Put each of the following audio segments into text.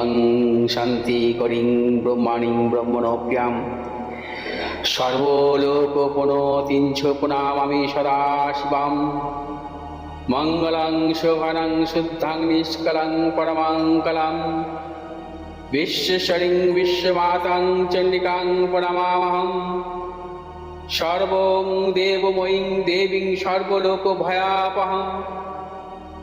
শিবং শান্তিকরিং ব্রহ্মাণিং ব্রহ্মণপ্যাম সর্বলোকোপনতিঞ্ছোপনামামি সদা শিবাম মঙ্গলং শোভনং শুদ্ধাং নিষ্কলং পরমঙ্কলম বিশ্বশরিং বিশ্বমাতাং চণ্ডিকাং প্রণমামহম। সর্বং দেবময়ীং দেবীং সর্বলোকভয়াপহম।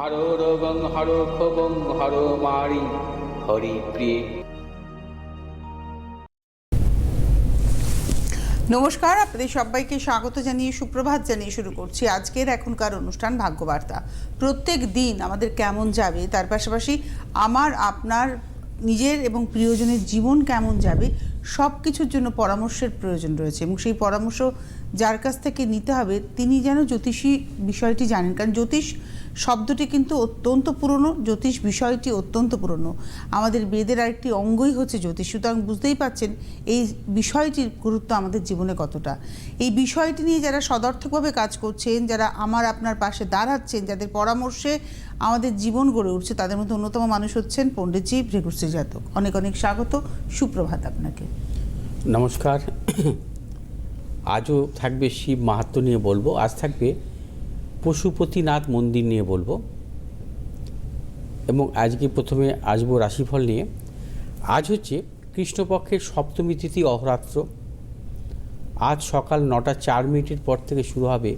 হর রোগং হর ক্ষোভং হর মারি, হরি প্রিয়ে। নমস্কার, আপনাদের সবাইকে স্বাগত জানিয়ে, সুপ্রভাত জানিয়ে শুরু করছি আজকের এখনকার অনুষ্ঠান ভাগ্যবার্তা। প্রত্যেক দিন আমাদের কেমন যাবে, তার পাশাপাশি আমার, আপনার, নিজের এবং প্রিয়জনের জীবন কেমন যাবে সব কিছুর জন্য পরামর্শের প্রয়োজন রয়েছে এবং সেই পরামর্শ যার কাছ থেকে নিতে হবে, তিনি যেন জ্যোতিষী বিষয়টি জানেন। কারণ জ্যোতিষ শব্দটি কিন্তু অত্যন্ত পুরনো, জ্যোতিষ বিষয়টি অত্যন্ত পুরনো। আমাদের বেদের আরেকটি অঙ্গই হচ্ছে জ্যোতিষ। সুতরাং বুঝতেই পাচ্ছেন এই বিষয়টির গুরুত্ব আমাদের জীবনে কতটা। এই বিষয়টি নিয়ে যারা সদর্থকভাবে কাজ করছেন, যারা আমার আপনার পাশে দাঁড়াচ্ছেন, যাদের পরামর্শে আমাদের জীবন গড়ে উঠছে, তাদের মধ্যে অন্যতম মানুষ হচ্ছেন পণ্ডিতজি ভৃগুশ্রী জাতক অনেক অনেক স্বাগত, সুপ্রভাত আপনাকে। নমস্কার। আজও থাকবে শিব মাহাত্ম নিয়ে বলব, আজ থাকবে পশুপতিনাথ মন্দির নিয়ে বলব। এবং আজকে প্রথমে আসব রাশিফল নিয়ে। আজ হচ্ছে কৃষ্ণপক্ষের সপ্তমী তিথি অহরাত্র। আজ সকাল নটা চার মিনিটের পর থেকে শুরু হবে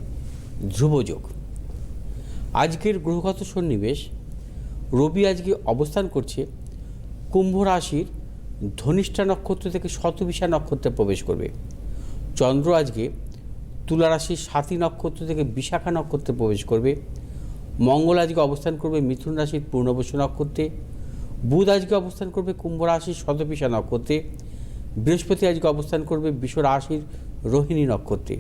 ধ্রুবযোগ। আজকের গ্রহগত সন্নিবেশ, রবি আজকে অবস্থান করছে কুম্ভ রাশির ধনিষ্ঠা নক্ষত্র থেকে শতবিশা নক্ষত্রে প্রবেশ করবে। চন্দ্র আজকে তুলা রাশির সাথী নক্ষত্র থেকে বিশাখা নক্ষত্রে প্রবেশ করবে। মঙ্গল আজকে অবস্থান করবে মিথুন রাশির পূর্ণবসু নক্ষত্রে। বুধ আজকে অবস্থান করবে কুম্ভ রাশির শতপিশা নক্ষত্রে। বৃহস্পতি আজকে অবস্থান করবে বিশ্ব রাশির রোহিণী নক্ষত্রে।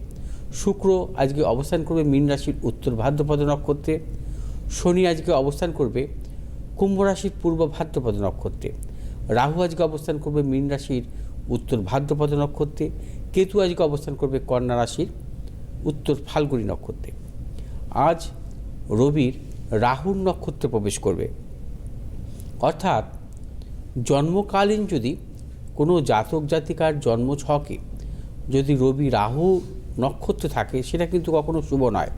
শুক্র আজকে অবস্থান করবে মীন রাশির উত্তর ভাদ্রপদ নক্ষত্রে। শনি আজকে অবস্থান করবে কুম্ভ রাশির পূর্ব ভাদ্রপদ নক্ষত্রে। রাহু আজকে অবস্থান করবে মীন রাশির উত্তর ভাদ্রপদ নক্ষত্রে। কেতু আজকে অবস্থান করবে কন্যা রাশির উত্তর ফাল্গুনী নক্ষত্রে। আজ রবির রাহুর নক্ষত্রে প্রবেশ করবে। অর্থাৎ জন্মকালীন যদি কোনো জাতক জাতিকার জন্ম ছকে যদি রবি রাহু নক্ষত্রে থাকে, সেটা কিন্তু কখনো শুভ নয়।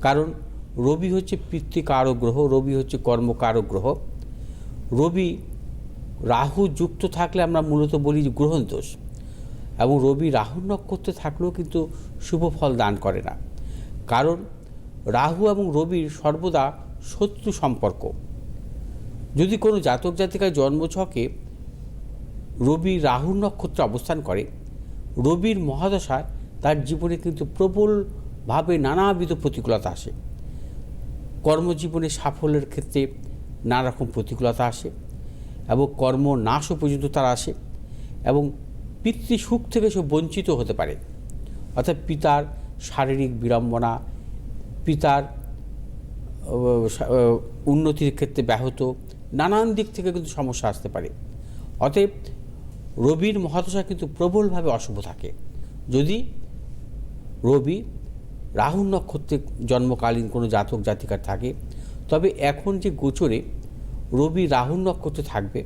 কারণ রবি হচ্ছে পিতৃকারক গ্রহ, রবি হচ্ছে কর্মকারক গ্রহ। রবি রাহু যুক্ত থাকলে আমরা মূলত বলি গ্রহণ দোষ। এবং রবি রাহুর নক্ষত্রে থাকলেও কিন্তু শুভ ফল দান করে না। কারণ রাহু এবং রবির সর্বদা শত্রু সম্পর্ক। যদি কোনো জাতক জাতিকার জন্মছকে রবি রাহুর নক্ষত্রে অবস্থান করে, রবির মহাদশায় তার জীবনে কিন্তু প্রবলভাবে নানাবিধ প্রতিকূলতা আসে। কর্মজীবনে সাফল্যের ক্ষেত্রে নানা রকম প্রতিকূলতা আসে এবং কর্ম নাশও পর্যন্ত তার আসে এবং পিতৃ সুখ থেকে সে বঞ্চিত হতে পারে। অর্থাৎ পিতার শারীরিক বিড়ম্বনা, পিতার উন্নতির ক্ষেত্রে ব্যাহত, নানান দিক থেকে কিন্তু সমস্যা আসতে পারে। অতএব রবির মহাদশা কিন্তু প্রবলভাবে অশুভ থাকে। যদি রবি রাহু নক্ষত্রে জন্মকালীন কোনো জাতক জাতিকার থাকে, তবে এখন যে গোচরে রবি রাহু নক্ষত্রে থাকবে,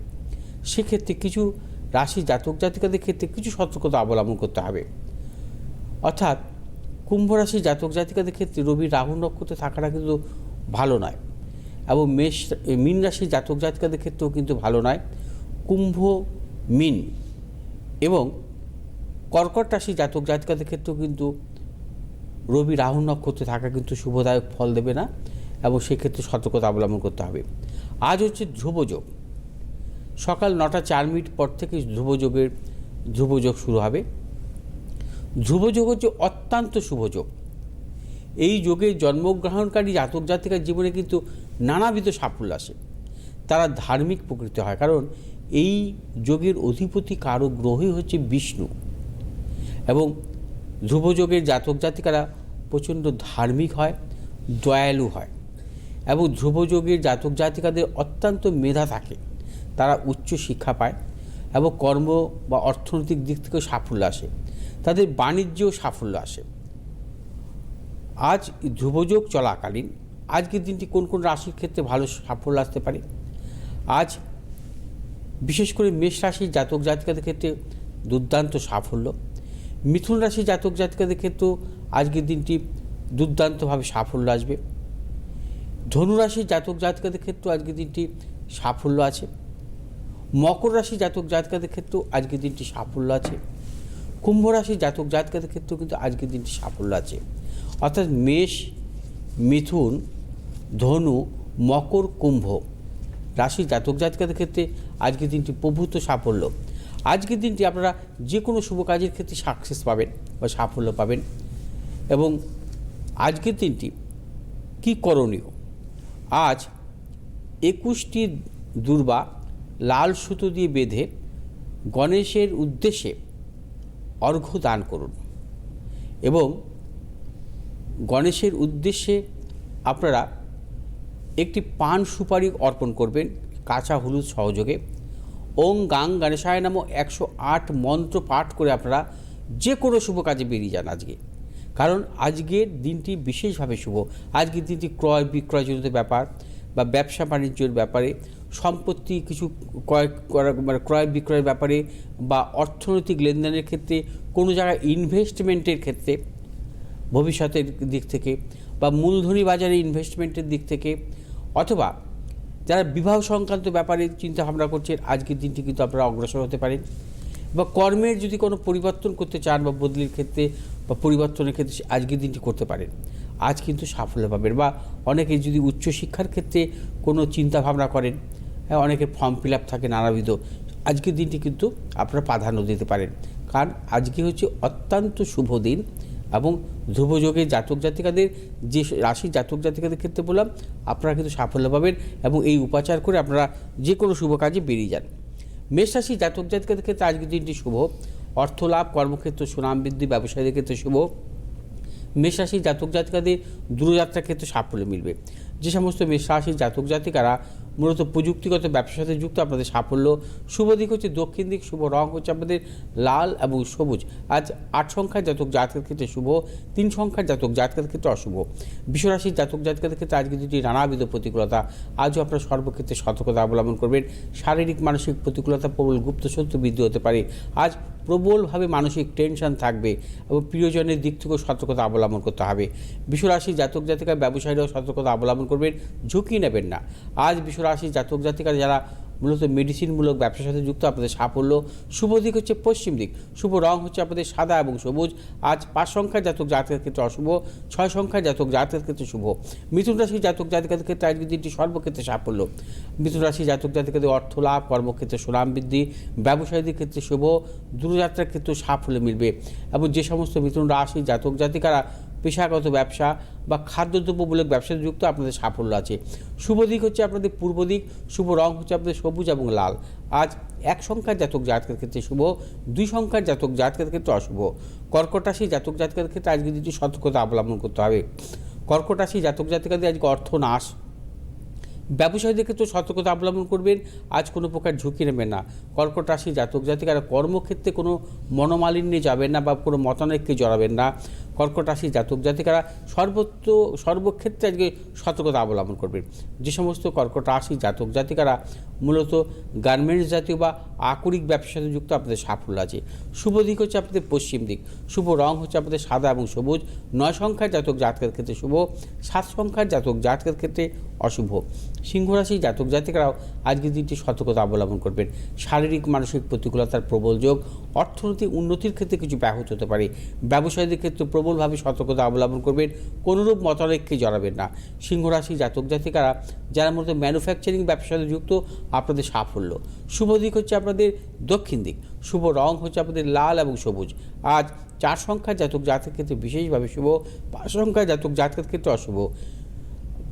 সেক্ষেত্রে কিছু রাশি জাতক জাতিকাদের ক্ষেত্রে কিছু সতর্কতা অবলম্বন করতে হবে। অর্থাৎ, কুম্ভ রাশি জাতক জাতিকাদের ক্ষেত্রে রবি রাহু নক্ষত্রে থাকাটা কিন্তু ভালো নয় এবং মেষ মীন রাশি জাতক জাতিকাদের ক্ষেত্রেও কিন্তু ভালো নয়। কুম্ভ, মিন এবং কর্কট রাশি জাতক জাতিকাদের ক্ষেত্রেও কিন্তু রবি রাহু নক্ষত্রে থাকা কিন্তু শুভদায়ক ফল দেবে না এবং সেক্ষেত্রে সতর্কতা অবলম্বন করতে হবে। আজ হচ্ছে ধ্রুবযোগ সকাল নটা চার মিনিট পর থেকে ধ্রুবযোগের, ধ্রুবযোগ শুরু হবে। ধ্রুবযোগ হচ্ছে অত্যন্ত শুভযোগ এই যোগে জন্মগ্রহণকারী জাতক জাতিকার জীবনে কিন্তু নানাবিধ সাফল্য আসে। তারা ধার্মিক প্রকৃত হয়, কারণ এই যোগের অধিপতি কারও গ্রহই হচ্ছে বিষ্ণু। এবং ধ্রুবযোগের জাতক জাতিকারা প্রচণ্ড ধার্মিক হয়, দয়ালু হয়। এবং ধ্রুবযোগের জাতক জাতিকাদের অত্যন্ত মেধা থাকে। তারা উচ্চ শিক্ষা পায় এবং কর্ম বা অর্থনৈতিক দিক থেকেও সাফল্য আসে। তাদের বাণিজ্যেও সাফল্য আসে। আজ ধ্রুবযোগ চলাকালীন, আজকের দিনটি কোন কোন রাশির ক্ষেত্রে ভালো সাফল্য আসতে পারে? আজ বিশেষ করে মেষ রাশির জাতক জাতিকাদের ক্ষেত্রে দুর্দান্ত সাফল্য। মিথুন রাশির জাতক জাতিকাদের ক্ষেত্রেও আজকের দিনটি দুর্দান্তভাবে সাফল্য আসবে। ধনুরাশির জাতক জাতিকাদের ক্ষেত্রেও আজকের দিনটি সাফল্য আছে। মকর রাশি জাতক জাতিকাদের ক্ষেত্রেও আজকের দিনটি সাফল্য আছে। কুম্ভ রাশি জাতক জাতিকাদের ক্ষেত্রেও কিন্তু আজকের দিনটি সাফল্য আছে। অর্থাৎ মেষ, মিথুন, ধনু, মকর, কুম্ভ রাশি জাতক জাতিকাদের ক্ষেত্রে আজকের দিনটি প্রভূত সাফল্য। আজকের দিনটি আপনারা যে কোনো শুভ কাজের ক্ষেত্রে সাকসেস পাবেন বা সাফল্য পাবেন। এবং আজকের দিনটি কি করণীয়? আজ একুশটি দুর্বা লাল সুতো দিয়ে বেঁধে গণেশের উদ্দেশ্যে অর্ঘ্য দান করুন। এবং গণেশের উদ্দেশ্যে আপনারা একটি পান সুপারি অর্পণ করবেন কাঁচা হলুদ সহযোগে। ওং গাং গণেশায় নামক একশো আট মন্ত্র পাঠ করে আপনারা যে কোনো শুভ কাজে বেরিয়ে যান আজকে। কারণ আজকের দিনটি বিশেষভাবে শুভ। আজকের দিনটি ক্রয় বিক্রয়জনিত ব্যাপার। বা ব্যবসা বাণিজ্যের ব্যাপারে, সম্পত্তি কিছু ক্রয় করা মানে ক্রয় বিক্রয়ের ব্যাপারে বা অর্থনৈতিক লেনদেনের ক্ষেত্রে, কোনো জায়গায় ইনভেস্টমেন্টের ক্ষেত্রে ভবিষ্যতের দিক থেকে বা মূলধনী বাজারে ইনভেস্টমেন্টের দিক থেকে, অথবা যারা বিবাহ সংক্রান্ত ব্যাপারে চিন্তা ভাবনা করছেন, আজকের দিনটি কিন্তু আপনারা অগ্রসর হতে পারেন। বা কর্মের যদি কোনো পরিবর্তন করতে চান বা বদলির ক্ষেত্রে বা পরিবর্তনের ক্ষেত্রে, আজকের দিনটি করতে পারেন। আজ কিন্তু সাফল্য পাবেন বা অনেকে যদি উচ্চশিক্ষার ক্ষেত্রে কোনো চিন্তা ভাবনা করেন হ্যাঁ অনেকের ফর্ম ফিল আপ থাকে নানাবিধ, আজকের দিনটি কিন্তু আপনারা প্রাধান্য দিতে পারেন। কারণ আজকে হচ্ছে অত্যন্ত শুভ দিন এবং ধ্রুবযোগের জাতক জাতিকাদের যে রাশি জাতক জাতিকাদের ক্ষেত্রে বললাম, আপনারা কিন্তু সাফল্য পাবেন এবং এই উপাচার করে আপনারা যে কোনো শুভ কাজে বেরিয়ে যান। মেষ রাশি জাতক জাতিকাদের ক্ষেত্রে আজকের দিনটি শুভ। অর্থ লাভ কর্মক্ষেত্র, সুনাম বৃদ্ধি, ব্যবসায়ীদের ক্ষেত্রে শুভ। মেষ রাশির জাতক জাতিকাদের দূরযাত্রার ক্ষেত্রে সাফল্য মিলবে। যে সমস্ত মেষ রাশির জাতক জাতিকারা মূলত প্রযুক্তিগত ব্যবসার সাথে যুক্ত আপনাদের সাফল্য, শুভ দিক হচ্ছে দক্ষিণ দিক, শুভ রং হচ্ছে আপনাদের লাল এবং সবুজ। আজ আট সংখ্যার জাতক জাতকের ক্ষেত্রে শুভ, তিন সংখ্যার জাতক জাতকের ক্ষেত্রে অশুভ। বিশ্বরাশির জাতক জাতকের ক্ষেত্রে আজকে দুটি নানাবিধ প্রতিকূলতা। আজও আপনারা সর্বক্ষেত্রে সতর্কতা অবলম্বন করবেন। শারীরিক, মানসিক প্রতিকূলতা প্রবল গুপ্ত বৃদ্ধি হতে পারে। আজ প্রবলভাবে মানসিক টেনশন থাকবে এবং প্রিয়জনের দিক থেকেও সতর্কতা অবলম্বন করতে হবে। বিশ্বরাশি জাতক জাতিকার ব্যবসায়ীরাও সতর্কতা অবলম্বন করবেন, ঝুঁকি নেবেন না। আজ বিশ্বরাশি জাতক, জাতিকার যারা মূলত মেডিসিনমূলক ব্যবসার সাথে যুক্ত, আপনাদের সাফল্য। শুভ দিক হচ্ছে পশ্চিম দিক। শুভ রং হচ্ছে আপনাদের সাদা এবং সবুজ। আজ পাঁচ সংখ্যার জাতক জাতকের ক্ষেত্রে অশুভ, ছয় সংখ্যার জাতক জাতকের ক্ষেত্রে শুভ। মিথুন রাশি জাতক জাতিকাদের ক্ষেত্রে আজকে দিনটি সর্বক্ষেত্রে সাফল্য। মিথুন রাশি জাতক জাতিকাদের অর্থ লাভ, কর্মক্ষেত্রে সুনাম বৃদ্ধি, ব্যবসায়ীদের ক্ষেত্রে শুভ, দূরযাত্রার ক্ষেত্রে সাফল্য মিলবে। এবং যে সমস্ত মিথুন রাশি জাতক জাতিকারা পেশাগত ব্যবসা বা খাদ্যদ্রব্যমূলক ব্যবসায় যুক্ত আপনাদের সাফল্য আছে। শুভ দিক হচ্ছে আপনাদের পূর্ব দিক, শুভ রং হচ্ছে আপনাদের সবুজ এবং লাল। আজ এক সংখ্যার জাতক জাতকের ক্ষেত্রে শুভ, দুই সংখ্যার জাতক জাতকের ক্ষেত্রে অশুভ। কর্কট রাশি জাতক জাতকের ক্ষেত্রে আজকে দিনটি সতর্কতা অবলম্বন করতে হবে। কর্কট রাশি জাতক জাতিকাদের আজকে অর্থ নাশ। ব্যবসায়ীদের ক্ষেত্রে সতর্কতা অবলম্বন করবেন, আজ কোনো প্রকার ঝুঁকি নেবেন না। কর্কট রাশি জাতক জাতিকারা কর্মক্ষেত্রে কোনো মনোমালিন্যে যাবেন না বা কোনো মতানৈক্যে জড়াবেন না। কর্কট রাশি, জাতক জাতিকারা সর্বত্র সর্বক্ষেত্রে আজকে সতর্কতা অবলম্বন করবে। যে সমস্ত কর্কট রাশি, জাতক জাতিকারা মূলত গার্মেন্টস জাতীয় বা আকরিক ব্যবসার সাথে যুক্ত আপনাদের সাফল্য আছে। শুভ দিক হচ্ছে আপনাদের পশ্চিম দিক। শুভ রং হচ্ছে আপনাদের সাদা এবং সবুজ। নয় সংখ্যার জাতক জাতকের ক্ষেত্রে শুভ, সাত সংখ্যার জাতক জাতকের ক্ষেত্রে অশুভ। সিংহ রাশি জাতক জাতিকারাও আজকের দিনটি সতর্কতা অবলম্বন করবেন। শারীরিক, মানসিক প্রতিকূলতার প্রবল যোগ, অর্থনৈতিক উন্নতির ক্ষেত্রে কিছু ব্যাহত হতে পারে। ব্যবসায়ীদের ক্ষেত্রে প্রবলভাবে সতর্কতা অবলম্বন করবেন, কোনোরূপ মতানৈক্যে জড়াবেন না। সিংহ রাশি জাতক জাতিকারা, যারা মূলত ম্যানুফ্যাকচারিং ব্যবসার যুক্ত আপনাদের সাফল্য। শুভ দিক হচ্ছে আপনাদের দক্ষিণ দিক। শুভ রং হচ্ছে আপনাদের লাল এবং সবুজ। আজ চার সংখ্যার জাতক জাতকের ক্ষেত্রে বিশেষভাবে শুভ, পাঁচ সংখ্যার জাতক জাতকের ক্ষেত্রে অশুভ।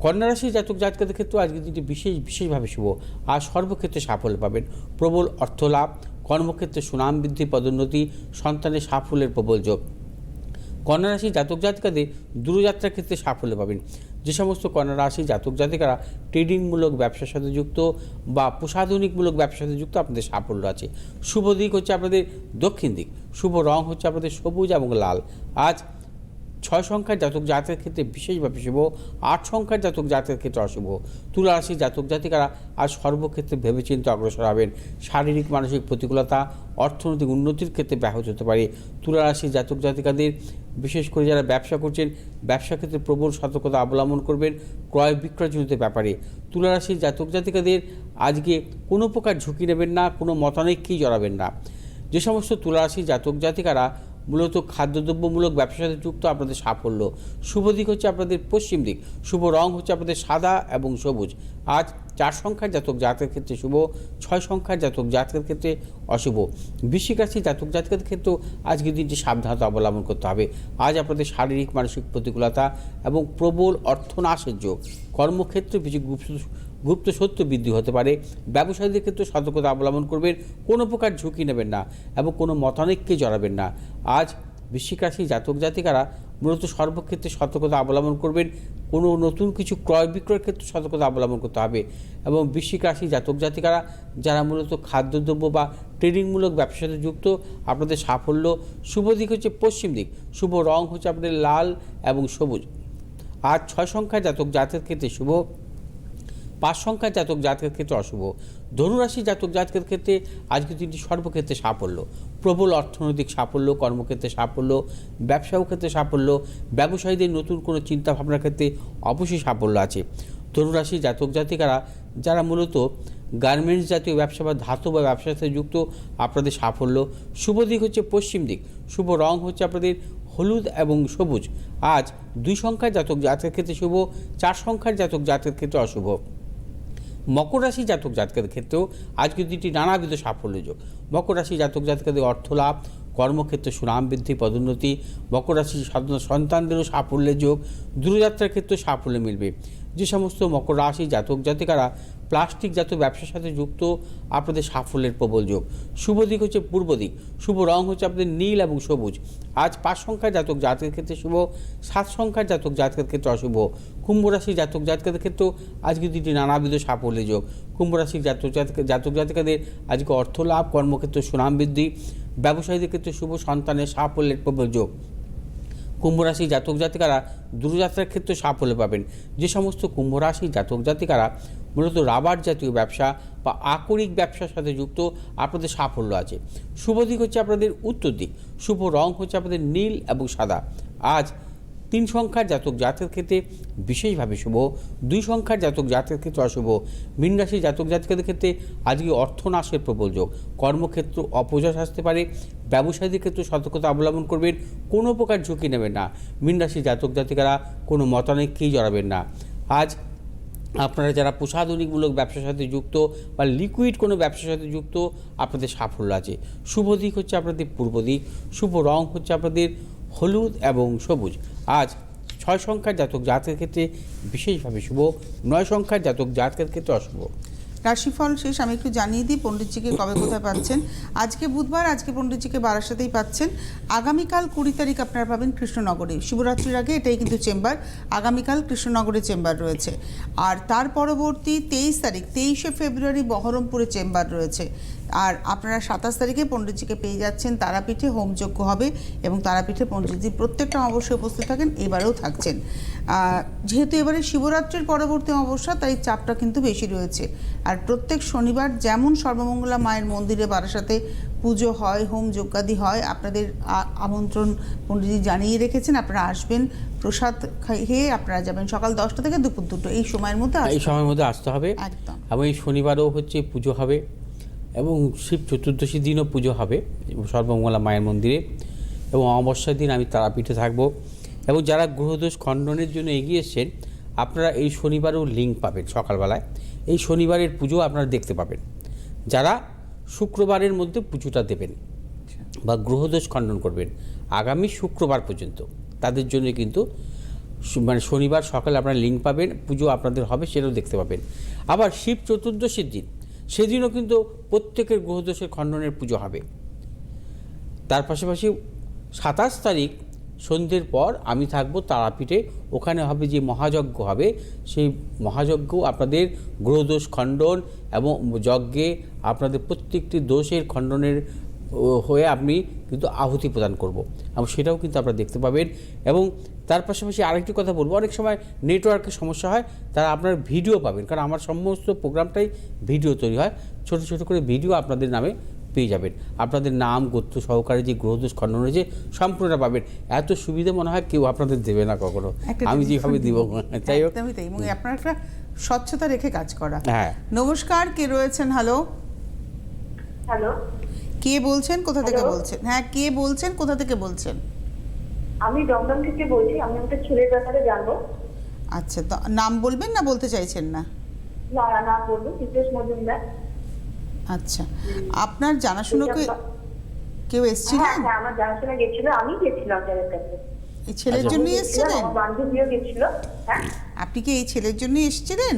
কন্যা রাশি জাতক জাতকের ক্ষেত্রে আজকের দিনটি বিশেষ, বিশেষভাবে শুভ। আর সর্বক্ষেত্রে সাফল্য পাবেন। প্রবল অর্থ লাভ কর্মক্ষেত্রে সুনাম বৃদ্ধি, পদোন্নতি, সন্তানের সাফল্যের প্রবল যোগ। কন্যা রাশি জাতক জাতিকাদের দূরযাত্রার ক্ষেত্রে সাফল্য পাবেন। যে সমস্ত কন্যা রাশি, জাতক, জাতিকারা ট্রেডিংমূলক ব্যবসার সাথে যুক্ত বা প্রসাধনিকমূলক ব্যবসার সাথে যুক্ত আপনাদের সাফল্য আছে। শুভ দিক হচ্ছে আপনাদের দক্ষিণ দিক। শুভ রং হচ্ছে আপনাদের সবুজ এবং লাল। আজ ছয় সংখ্যার জাতক জাতকের ক্ষেত্রে বিশেষভাবে শুভ, আট সংখ্যার জাতক জাতকের ক্ষেত্রে অশুভ। তুলা রাশি জাতক জাতিকারা আজ সর্বক্ষেত্রে ভেবেচিন্তে অগ্রসর হবেন। শারীরিক, মানসিক প্রতিকূলতা, অর্থনৈতিক উন্নতির ক্ষেত্রে ব্যাহত হতে পারে। তুলা রাশি জাতক জাতিকাদের, বিশেষ করে যারা ব্যবসা করছেন, ব্যবসা ক্ষেত্রে প্রবল সতর্কতা অবলম্বন করবেন ক্রয় বিক্রয়জনিত ব্যাপারে। তুলা রাশির জাতক জাতিকাদের আজকে কোনো প্রকার ঝুঁকি নেবেন না, কোনো মতানৈক্যেই জড়াবেন না। যে সমস্ত তুলা রাশি জাতক জাতিকারা মূলত খাদ্যদ্রব্যমূলক ব্যবসার সাথে যুক্ত আপনাদের সাফল্য। শুভ দিক হচ্ছে আপনাদের পশ্চিম দিক। শুভ রং হচ্ছে আপনাদের সাদা এবং সবুজ। আজ চার সংখ্যার জাতক জাতকের ক্ষেত্রে শুভ, ছয় সংখ্যার জাতক জাতকের ক্ষেত্রে অশুভ। বৃশ্চিক রাশি জাতক জাতকের ক্ষেত্রেও আজকের দিনটি সাবধানতা অবলম্বন করতে হবে। আজ আপনাদের শারীরিক, মানসিক প্রতিকূলতা এবং প্রবল অর্থনাশের যোগ। কর্মক্ষেত্রে কিছু গুপ্ত সত্য বৃদ্ধি হতে পারে। ব্যবসায়ীদের ক্ষেত্রে সতর্কতা অবলম্বন করবেন। কোনো প্রকার ঝুঁকি নেবেন না এবং কোনো মতানৈক্যে জড়াবেন না। আজ বৃশ্চিক রাশি জাতক জাতিকারা মূলত সর্বক্ষেত্রে সতর্কতা অবলম্বন করবেন। কোনো নতুন কিছু ক্রয় বিক্রয়ের ক্ষেত্রে সতর্কতা অবলম্বন করতে হবে এবং বৃশ্চিক রাশি জাতক জাতিকারা যারা মূলত খাদ্যদ্রব্য বা ট্রেডিংমূলক ব্যবসার সাথে যুক্ত, আপনাদের সাফল্য, শুভ দিক হচ্ছে পশ্চিম দিক, শুভ রং হচ্ছে আপনাদের লাল এবং সবুজ। আর ছয় সংখ্যার জাতক জাতকের ক্ষেত্রে শুভ, পাঁচ সংখ্যার জাতক জাতকের ক্ষেত্রে অশুভ। ধনুরাশি জাতক জাতকের ক্ষেত্রে আজকে দিনটি সর্বক্ষেত্রে সাফল্য। প্রবল অর্থনৈতিক সাফল্য, কর্মক্ষেত্রে সাফল্য, ব্যবসাও ক্ষেত্রে সাফল্য, ব্যবসায়ীদের নতুন কোনো চিন্তা ভাবনার ক্ষেত্রে অবশ্যই সাফল্য আছে। ধনুরাশি জাতক জাতিকারা, যারা মূলত গার্মেন্টস জাতীয় ব্যবসা বা ধাতু বা ব্যবসার সাথে যুক্ত, আপনাদের সাফল্য। শুভ দিক হচ্ছে পশ্চিম দিক। শুভ রং হচ্ছে আপনাদের হলুদ এবং সবুজ। আজ দুই সংখ্যার জাতক জাতকের ক্ষেত্রে শুভ, চার সংখ্যার জাতক জাতকের ক্ষেত্রে অশুভ। মকর রাশি জাতক জাতকের ক্ষেত্রেও আজকের দিনটি নানাবিধ সাফল্য যোগ। মকর রাশি জাতক জাতকের অর্থ লাভ, কর্মক্ষেত্রে সুনাম বৃদ্ধি, পদোন্নতি, মকর রাশি সন্তানদেরও সাফল্যের যোগ, দূরযাত্রার ক্ষেত্রে সাফল্য মিলবে। যে সমস্ত মকর রাশি জাতক জাতিকারা প্লাস্টিক জাতীয় ব্যবসার সাথে যুক্ত, আপনাদের সাফল্যের প্রবল যোগ। শুভ দিক হচ্ছে পূর্ব দিক। শুভ রং হচ্ছে আপনাদের নীল এবং সবুজ। আজ পাঁচ সংখ্যার জাতক জাতকের ক্ষেত্রে শুভ, সাত সংখ্যার জাতক জাতকের ক্ষেত্রে অশুভ। কুম্ভ রাশি জাতক জাতকের ক্ষেত্রেও আজকে দুটি নানাবিধ সাফল্যের যোগ। কুম্ভ রাশির জাতক জাতক জাতক জাতিকাদের আজকে অর্থ লাভ, কর্মক্ষেত্রে সুনাম বৃদ্ধি, ব্যবসায়ীদের ক্ষেত্রে শুভ সন্তানের সাফল্যের প্রবল যোগ। কুম্ভ রাশি জাতক জাতিকারা দূরযাত্রার ক্ষেত্রে সাফল্য পাবেন। যে সমস্ত কুম্ভ রাশি জাতক জাতিকারা মূলত রাবার জাতীয় ব্যবসা বা আকরিক ব্যবসার সাথে যুক্ত আপনাদের সাফল্য আছে। শুভ দিক হচ্ছে আপনাদের উত্তর দিক। শুভ রং হচ্ছে আপনাদের নীল এবং সাদা। আজ তিন সংখ্যার জাতক জাতকের ক্ষেত্রে বিশেষভাবে শুভ, দুই সংখ্যার জাতক জাতকের ক্ষেত্রে অশুভ, মীন রাশির জাতক জাতকের ক্ষেত্রে আজকে অর্থনাশের প্রবল যোগ। কর্মক্ষেত্র অপযশ আসতে পারে, ব্যবসায়ীদের ক্ষেত্রে সতর্কতা অবলম্বন করবেন, কোনো প্রকার ঝুঁকি নেবেন না। মীন রাশির জাতক জাতিকারা কোনো মতানৈক্যেই জড়াবেন না। আজ আপনারা যারা প্রসাধনিকমূলক ব্যবসার সাথে যুক্ত বা লিকুইড কোনো ব্যবসার সাথে যুক্ত, আপনাদের সাফল্য আছে। শুভ দিক হচ্ছে আপনাদের পূর্ব দিক, শুভ রং হচ্ছে আপনাদের হলুদ এবং সবুজ। আজ ছয় সংখ্যার জাতক জাতকের ক্ষেত্রে বিশেষভাবে শুভ, নয় সংখ্যার জাতক জাতকের ক্ষেত্রে অশুভ। রাশিফল শেষ, আমি একটু জানিয়ে দিই, পণ্ডিতজিকে কবে কোথায় পাচ্ছেন? আজকে বুধবার, আজকে পণ্ডিতজিকে বারাসাতেই পাচ্ছেন। আগামীকাল কুড়ি তারিখ আপনারা পাবেন কৃষ্ণনগরে। শিবরাত্রির আগে এটাই কিন্তু চেম্বার, আগামীকাল কৃষ্ণনগরে চেম্বার রয়েছে। আর তার পরবর্তী তেইশ তারিখ, তেইশে ফেব্রুয়ারি বহরমপুরে চেম্বার রয়েছে। আর আপনারা সাতাশ তারিখে পণ্ডিতজিকে পেয়ে যাচ্ছেন তারাপীঠে হোমযজ্ঞ হবে এবং তারাপীঠে পণ্ডিতজি প্রত্যেকটা অবশ্যই উপস্থিত থাকেন এবারেও থাকছেন। যেহেতু এবারে শিবরাত্রির পরবর্তী অবস্থা তাই চাপটা কিন্তু বেশি রয়েছে। আর প্রত্যেক শনিবার যেমন সর্বমঙ্গলা মায়ের মন্দিরে বারাসাতে পুজো হয় হোম যজ্ঞাদি হয় আপনাদের আমন্ত্রণ পণ্ডিতজি জানিয়ে রেখেছেন আপনারা আসবেন প্রসাদ খেয়ে আপনারা যাবেন সকাল দশটা থেকে দুপুর দুটো। এই সময়ের মধ্যে এই সময়ের মধ্যে আসতে হবে। একদম। এবং এই শনিবারও হচ্ছে পুজো হবে। এবং শিব চতুর্দশী দিনও পুজো হবে, সর্বমঙ্গলা মায়ের মন্দিরে। এবং অমাবস্যার দিন আমি তারাপীঠে থাকব। এবং যারা গ্রহদোষ খণ্ডনের জন্য এগিয়ে এসছেন, আপনারা এই শনিবারেও লিঙ্ক পাবেন সকালবেলায়। এই শনিবারের পুজো আপনারা দেখতে পাবেন। যারা শুক্রবারের মধ্যে পুজোটা দেবেন বা গ্রহদোষ খণ্ডন করবেন, আগামী শুক্রবার পর্যন্ত, তাদের জন্য কিন্তু মানে শনিবার সকালে আপনারা লিঙ্ক পাবেন, পুজো আপনাদের হবে সেটাও দেখতে পাবেন। আবার শিব চতুর্দশীর দিন সেদিনও কিন্তু প্রত্যেকের গ্রহদোষের খণ্ডনের পুজো হবে। তার পাশাপাশি সাতাশ তারিখ সন্ধ্যের পর আমি থাকব তারাপীঠে। ওখানে হবে যে মহাযজ্ঞ হবে, সেই মহাযজ্ঞ আপনাদের গ্রহদোষ খণ্ডন এবং যজ্ঞে আপনাদের প্রত্যেকটি দোষের খণ্ডনের হয়ে আপনি কিন্তু আহুতি প্রদান করব। এবং সেটাও কিন্তু আপনারা দেখতে পাবেন। এবং তার পাশাপাশি আরেকটি কথা বলব অনেক সময় নেটওয়ার্কের সমস্যা হয় তারা আপনার ভিডিও পাবেন। কারণ আমার সমস্ত প্রোগ্রামটাই ভিডিও তৈরি হয়। ছোট ছোট করে ভিডিও আপনাদের নামে পেয়ে যাবেন। আপনাদের নাম গোত্র সহকারে যে গ্রহদোষ খণ্ডন হয়েছে সম্পূর্ণটা পাবেন। এত সুবিধা মনে হয় কেউ আপনাদের দেবে না কখনো। আমি যেভাবে দিব তাই হোক। এবং আপনার একটা স্বচ্ছতা রেখে কাজ করা। হ্যাঁ। নমস্কার কে রয়েছেন? হ্যালো হ্যালো কে বলছেন? কোথা থেকে বলছেন? হ্যাঁ কে বলছেন? কোথা থেকে বলছেন? আমি দমদম থেকে বলছি আমি আমাদের ছেলের ব্যাপারে জানব। আচ্ছা তো নাম বলবেন না বলতে চাইছেন না? না না বলব হিতেশ মজুমদার। আচ্ছা আপনার জানাশুনো কি কেউ হ্যাঁ এসেছিলেন? হ্যাঁ আমার জানাশোনা গেছিল আমি গেছিলাম তাদের কাছে। এই ছেলের আচ্ছা। জন্যই এসেছিলেন? বান্ধবীও গেছিল হ্যাঁ। আপনি কি এই ছেলের জন্যই এসেছিলেন?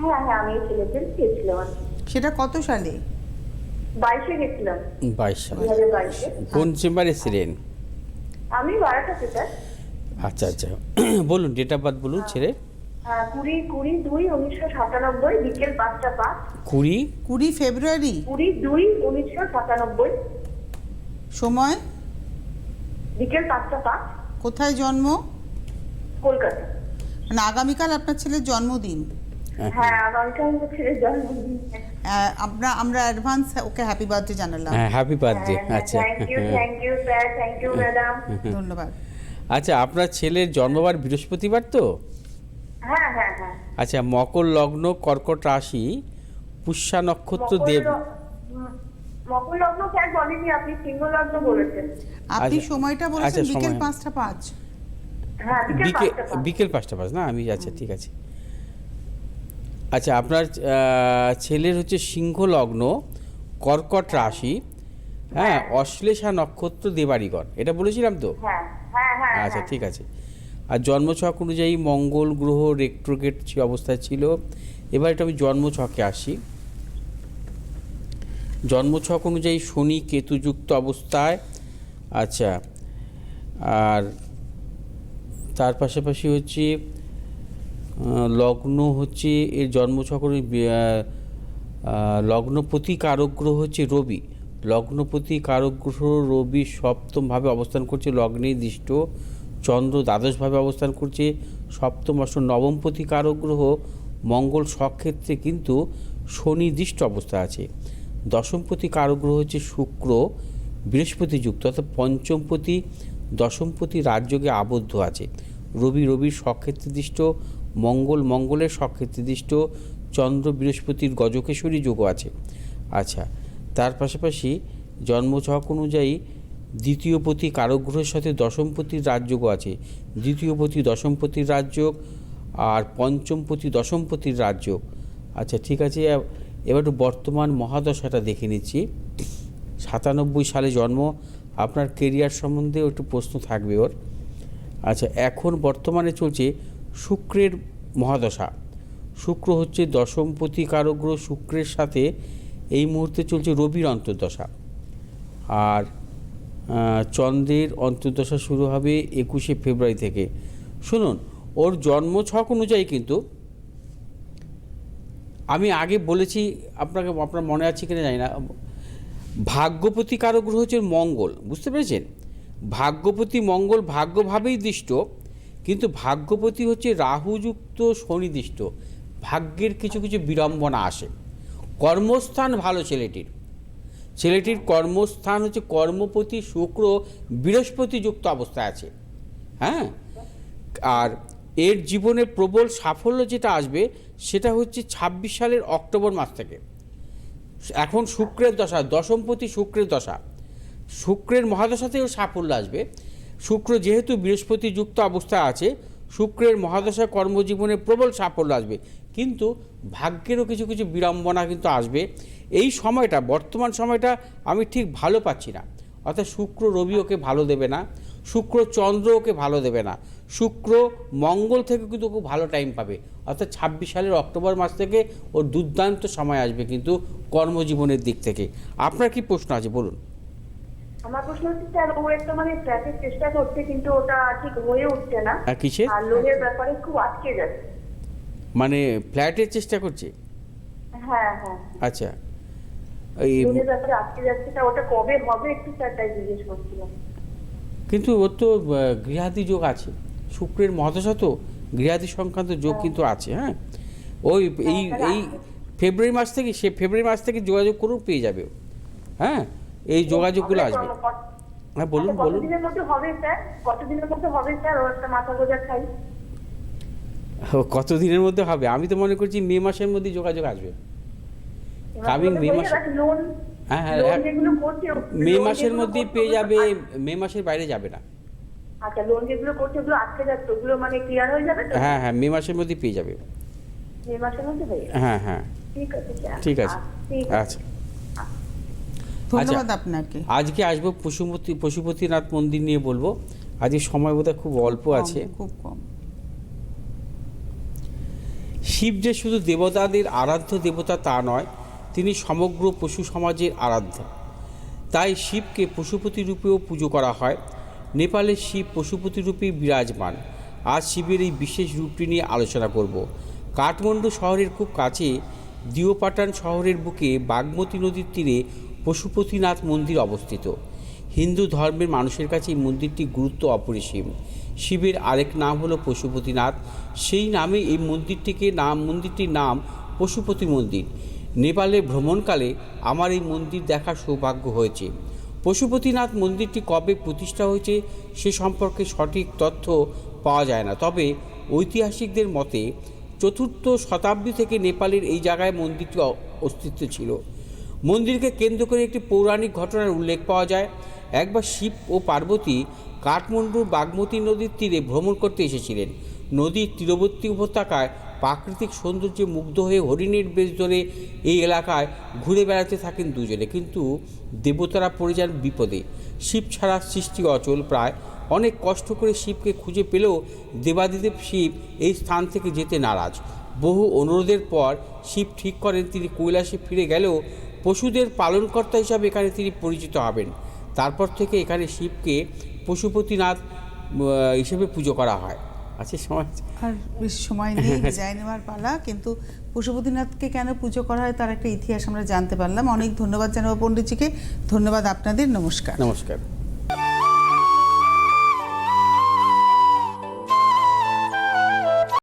হ্যাঁ হ্যাঁ আমি এই ছেলের জন্য গেছিলাম। সেটা কত সালে? বাইশে গেছিলাম। বাইশ কোন চেম্বারে ছিলেন? আমি বারাটাতে স্যার আচ্ছা আচ্ছা। বলুন ডেট অফ বার্থ বলুন ছেলে আহ, কুড়ি কুড়ি দুই উনিশশো সাতানব্বই বিকেল পাঁচটা পাঁচ। কুড়ি? কুড়ি ফেব্রুয়ারি। কুড়ি দুই উনিশশো সাতানব্বই। সময়? বিকেল পাঁচটা পাঁচ। কোথায় জন্ম? কলকাতা। মানে আগামীকাল আপনার ছেলের জন্মদিন। হ্যাঁ আগামীকাল ছেলের জন্মদিন আমরা আমরা অ্যাডভান্স ওকে হ্যাপি বার্থডে জানালাম। হ্যাঁ হ্যাপি বার্থডে আচ্ছা। Thank you thank you sir thank you madam ধন্যবাদ। আচ্ছা আপনার ছেলের জন্মবার বৃহস্পতিবার তো? হ্যাঁ হ্যাঁ হ্যাঁ। আচ্ছা মকর লগ্ন কর্কট রাশি পুষ্যা নক্ষত্র দেব মকর লগ্ন স্যার বলেনি আপনি সিংহ লগ্ন বলেছেন। আপনি আচ্ছা, সময়টা বলেছেন আচ্ছা, বিকেল সময়। পাঁচটা পাঁচ। হ্যাঁ বিকেল বিকেল পাঁচটা পাঁচ। বিকেল পাঁচটা পাঁচ না? আমি আচ্ছা ঠিক আছে। আচ্ছা আপনার ছেলের হচ্ছে সিংহ লগ্ন কর্কট রাশি হ্যাঁ অশ্লেষা নক্ষত্র দেবাড়িগড় এটা বলেছিলাম তো? হ্যাঁ হ্যাঁ হ্যাঁ আচ্ছা হ্যাঁ। ঠিক আছে। আর জন্মছক অনুযায়ী মঙ্গল গ্রহ রেক্ট্রোগেট অবস্থায় ছিল। এবার এটা আমি জন্মছকে আসি। জন্মছক অনুযায়ী শনি কেতুযুক্ত অবস্থায় আচ্ছা আর তার পাশাপাশি হচ্ছে লগ্ন হচ্ছে এর জন্মছক অনুযায়ী, আহ, আহ, লগ্নপতি কারক গ্রহ হচ্ছে রবি। লগ্নপতি কারক গ্রহ রবি সপ্তমভাবে অবস্থান করছে লগ্নে দৃষ্ট চন্দ্র দ্বাদশভাবে অবস্থান করছে সপ্তম অষ্টম নবমপতি কারক গ্রহ মঙ্গল সক্ষেত্রে কিন্তু শনি অবস্থা আছে। দশমপতি কারক গ্রহ হচ্ছে শুক্র বৃহস্পতি যুক্ত অর্থাৎ পঞ্চমপতি দশমপতি রাজযোগে আবদ্ধ আছে। রবি রবির সক্ষেত্রদৃষ্ট মঙ্গল মঙ্গলের সক্ষেত্রদৃষ্ট চন্দ্র বৃহস্পতির গজকেশ্বরী যোগও আছে। আচ্ছা তার পাশাপাশি জন্মছক অনুযায়ী দ্বিতীয়পতি কারগ্রহের সাথে দশমপতির রাজযোগও আছে। দ্বিতীয়পতি দশমপতির রাজযোগ আর পঞ্চমপতি দশমপতির রাজযোগ আচ্ছা ঠিক আছে এবার একটু বর্তমান মহাদশাটা দেখে নিচ্ছি। সাতানব্বই সালে জন্ম, আপনার কেরিয়ার সম্বন্ধে একটু প্রশ্ন থাকবে ওর। আচ্ছা এখন বর্তমানে চলছে শুক্রের মহাদশা। শুক্র হচ্ছে দশমপতি কারগ্র শুক্রের সাথে এই মুহূর্তে চলছে রবির অন্তর্দশা। আর চন্দ্রের অন্তর্দশা শুরু হবে একুশে ফেব্রুয়ারি থেকে। শুনুন, ওর জন্ম ছক অনুযায়ী কিন্তু আমি আগে বলেছি, আপনাকে, আপনার মনে আছে কিনা জানি না। ভাগ্যপতি কারও গ্রহ হচ্ছে মঙ্গল, বুঝতে পেরেছেন? ভাগ্যপতি মঙ্গল ভাগ্যভাবেই দৃষ্ট। কিন্তু ভাগ্যপতি হচ্ছে রাহুযুক্ত শনিদৃষ্ট। ভাগ্যের কিছু কিছু বিড়ম্বনা আসে। কর্মস্থান ভালো ছেলেটির। ছেলেটির কর্মস্থান হচ্ছে কর্মপতি শুক্র বৃহস্পতি যুক্ত অবস্থায় আছে। হ্যাঁ? আর এর জীবনে প্রবল সাফল্য যেটা আসবে, সেটা হচ্ছে ছাব্বিশ সালের অক্টোবর মাস থেকে। এখন শুক্রের দশা, দশমপতি শুক্রের দশা। শুক্রের মহাদশাতেও সাফল্য আসবে। শুক্র যেহেতু বৃহস্পতি যুক্ত অবস্থায় আছে, শুক্রের মহাদশা কর্মজীবনে প্রবল সাফল্য আসবে। কিন্তু ভাগ্যেরও কিছু কিছু বিড়ম্বনা কিন্তু আসবে। এই সময়টা, বর্তমান সময়টা আমি ঠিক ভালো পাচ্ছি না। অর্থাৎ শুক্র রবি ওকে ভালো দেবে না, শুক্র চন্দ্র ওকে ভালো দেবে না, শুক্র মঙ্গল থেকে কিন্তু খুব ভালো টাইম পাবে। অর্থাৎ ছাব্বিশ সালের অক্টোবর মাস থেকে ওর দুর্দান্ত সময় আসবে কিন্তু কর্মজীবনের দিক থেকে। আপনার কি প্রশ্ন আছে, বলুন। আমার প্রশ্ন হচ্ছে স্যার ও একটা মানে ট্র্যাকের চেষ্টা করছে কিন্তু ওটা ঠিক হয়ে উঠছে না। আর কিসের? আর লোনের ব্যাপারে খুব আটকে যাচ্ছে। মানে ফ্ল্যাটের চেষ্টা করছে? হ্যাঁ হ্যাঁ। আচ্ছা। এই লোনের ব্যাপারে আটকে যাচ্ছে তা ওটা কবে হবে একটু স্যার তাই জিজ্ঞেস করছিলাম। কিন্তু ওর তো গৃহাদি যোগ আছে। শুক্রের মহাদশা তো গৃহাদি সংক্রান্ত যোগ কিন্তু আছে হ্যাঁ? ওই এই এই ফেব্রুয়ারি মাস থেকে সে ফেব্রুয়ারি মাস থেকে যোগাযোগ করুক পেয়ে যাবে। হ্যাঁ? এই যোগাযোগগুলো আসবে। হ্যাঁ বলুন আচ্ছা, বলুন। কতদিনের মধ্যে হবে স্যার? কতদিনের মধ্যে হবে স্যার? ও একটা মাথা গোজা খাই ও, কত দিনের মধ্যে হবে? আমি তো মনে করছি মে মাসের মধ্যে যোগাযোগ আসবে। Coming May মাসে- লোন হ্যাঁ হ্যাঁ হ্যাঁ। মে মাসের মধ্যেই পেয়ে যাবে মে মাসের বাইরে যাবে না। আচ্ছা লোন যেগুলো করছে ওগুলো আটকে যাচ্ছে ওগুলো মানে ক্লিয়ার হয়ে যাবে তো? হ্যাঁ হ্যাঁ মে মাসের মধ্যেই পেয়ে যাবে। মে মাসের মধ্যে হয়ে হ্যাঁ হ্যাঁ। ঠিক আছে ঠিক আছে। আচ্ছা, ঠিক আছে। আচ্ছা। ধন্যবাদ আপনাকে। আজকে আসব পশুপতি পশুপতিনাথ মন্দির নিয়ে বলব। আজকে সময় বোধহয় খুব অল্প আছে। খুব কম। শিব যে শুধু দেবতাদের আরাধ্য দেবতা তা নয় তিনি সমগ্র পশু সমাজের আরাধ্য। তাই শিবকে পশুপতি রূপেও পুজো করা হয়। নেপালের শিব পশুপতি রূপেই বিরাজমান। আজ শিবের এই বিশেষ রূপটি নিয়ে আলোচনা করব। কাঠমান্ডু শহরের খুব কাছে দিওপাটান শহরের বুকে বাগমতী নদীর তীরে পশুপতিনাথ মন্দির অবস্থিত। হিন্দু ধর্মের মানুষের কাছে এই মন্দিরটি গুরুত্ব অপরিসীম। শিবের আরেক নাম হলো পশুপতিনাথ। সেই নামে এই মন্দিরটিকে নাম, মন্দিরটির নাম পশুপতি মন্দির। নেপালে ভ্রমণকালে আমার এই মন্দির দেখার সৌভাগ্য হয়েছে। পশুপতিনাথ মন্দিরটি কবে প্রতিষ্ঠা হয়েছে সে সম্পর্কে সঠিক তথ্য পাওয়া যায় না। তবে ঐতিহাসিকদের মতে চতুর্থ শতাব্দী থেকে নেপালের এই জায়গায় মন্দিরটি অস্তিত্ব ছিল। মন্দিরকে কেন্দ্র করে একটি পৌরাণিক ঘটনার উল্লেখ পাওয়া যায়। একবার শিব ও পার্বতী কাঠমান্ডুর বাগমতী নদীর তীরে ভ্রমণ করতে এসেছিলেন। নদীর তীরবর্তী উপত্যকায় প্রাকৃতিক সৌন্দর্যে মুগ্ধ হয়ে হরিণের বেশ ধরে এই এলাকায় ঘুরে বেড়াতে থাকেন দুজনে। কিন্তু দেবতারা পড়ে যান বিপদে। শিব ছাড়া সৃষ্টি অচল প্রায়। অনেক কষ্ট করে শিবকে খুঁজে পেলেও দেবাদিদেব শিব এই স্থান থেকে যেতে নারাজ। বহু অনুরোধের পর শিব ঠিক করেন, তিনি কৈলাসে ফিরে গেলেও পশুদের পালনকর্তা হিসাবে এখানে তিনি পরিচিত হবেন। তারপর থেকে এখানে শিবকে পশুপতিনাথ হিসেবে পুজো করা হয়। আছে সময়? আর বেশি সময় নেই বিদায় নেওয়ার পালা কিন্তু পশুপতিনাথকে কেন পুজো করা হয় তার একটা ইতিহাস আমরা জানতে পারলাম। অনেক ধন্যবাদ জানাব পণ্ডিতজিকে। ধন্যবাদ আপনাদের নমস্কার। নমস্কার।